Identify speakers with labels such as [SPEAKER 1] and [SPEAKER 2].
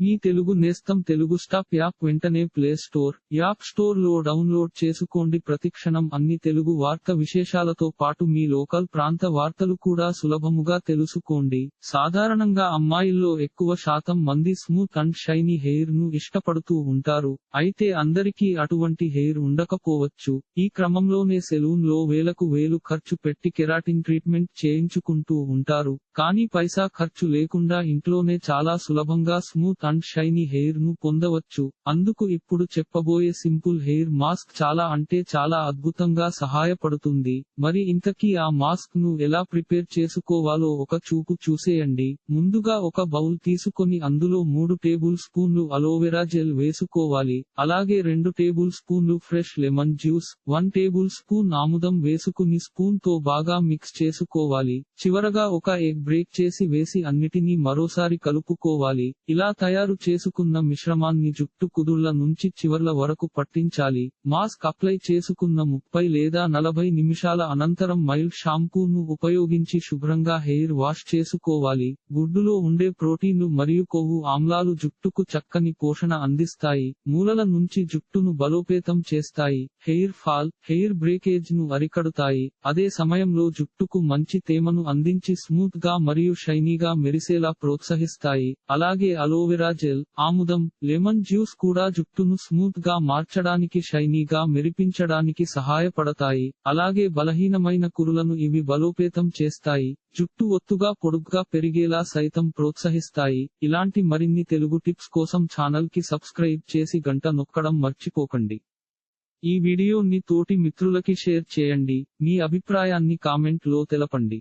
[SPEAKER 1] మీ తెలుగు నేస్తం Telugu stop app వెంటనే play store app స్టోర్లో డౌన్లోడ్ చేసుకోండి. ప్రతిక్షణం అన్ని తెలుగు వార్త విశేషాలతో పాటు మీ లోకల్ ప్రాంత వార్తలు కూడా సులభముగా తెలుసుకోండి. సాధారణంగా అమ్మాయిల్లో ఎక్కువ శాతం మంది స్మూత్ అండ్ షైనీ హెయిర్ను ఇష్టపడుతూ ఉంటారు. అయితే అందరికీ అటువంటి హెయిర్ ఉండకపోవచ్చు. ఈ క్రమంలోనే సెలూన్లో వేలకు వేలు ఖర్చు పెట్టి కెరాటిన్ ట్రీట్మెంట్ చేయించుకుంటూ ఉంటారు. కానీ పైసా ఖర్చు లేకుండా ఇంట్లోనే చాలా సులభంగా స్మూత్ అండ్ షైనీ హెయిర్ను పొందవచ్చు. అందుకు ఇప్పుడు చెప్పబోయే సింపుల్ హెయిర్ మాస్క్ చాలా అంటే చాలా అద్భుతంగా సహాయపడుతుంది. మరి ఇంతకీ ఆ మాస్క్ను ఎలా ప్రిపేర్ చేసుకోవాలో ఒక చూపు చూసేయండి. ముందుగా ఒక బౌల్ తీసుకొని అందులో మూడు టేబుల్ స్పూన్లు అలోవెరా జెల్ వేసుకోవాలి. అలాగే రెండు టేబుల్ స్పూన్లు fresh lemon juice one tablespoon ఆముదం వేసుకుని స్పూన్తో బాగా మిక్స్ చేసుకోవాలి. చివరగా ఒక ఎగ్ బ్రేక్ చేసి వేసి అన్నిటినీ మరోసారి కలుపుకోవాలి. ఇలా తయారు చేసుకున్న మిశ్రమాన్ని జుట్టు కుదుళ్ళ నుంచి చివర్ల వరకు పట్టించాలి. మాస్క్ అప్లై చేసుకున్న ముప్పై లేదా నలభై నిమిషాల అనంతరం మైల్డ్ షాంపూను ఉపయోగించి శుభ్రంగా హెయిర్ వాష్ చేసుకోవాలి. గుడ్డులో ఉండే ప్రోటీన్లు మరియు కొవ్వు ఆమ్లాలు జుట్టుకు చక్కని పోషణ అందిస్తాయి. మూలల నుంచి జుట్టును బలోపేతం చేస్తాయి. హెయిర్ ఫాల్ హెయిర్ బ్రేకేజ్ను అరికడుతాయి. అదే సమయంలో జుట్టుకు మంచి తేమను అందించి స్మూత్గా మరియు షైనీగా మెరిసేలా ప్రోత్సహిస్తాయి. అలాగే అలోవెరా జెల్ ఆముదం లెమన్ జ్యూస్ కూడా జుట్టును స్మూత్గా మార్చడానికి షైనీగా మెరిపించడానికి సహాయపడతాయి. అలాగే బలహీనమైన కురులను ఇవి బలోపేతం చేస్తాయి. జుట్టు ఒత్తుగా పొడుగ్గా పెరిగేలా సైతం ప్రోత్సహిస్తాయి. ఇలాంటి మరిన్ని తెలుగు టిప్స్ కోసం ఛానల్కి సబ్స్క్రైబ్ చేసి గంట నొక్కడం మర్చిపోకండి. ఈ వీడియోని తోటి మిత్రులకి షేర్ చేయండి. మీ అభిప్రాయాన్ని కామెంట్లో తెలపండి.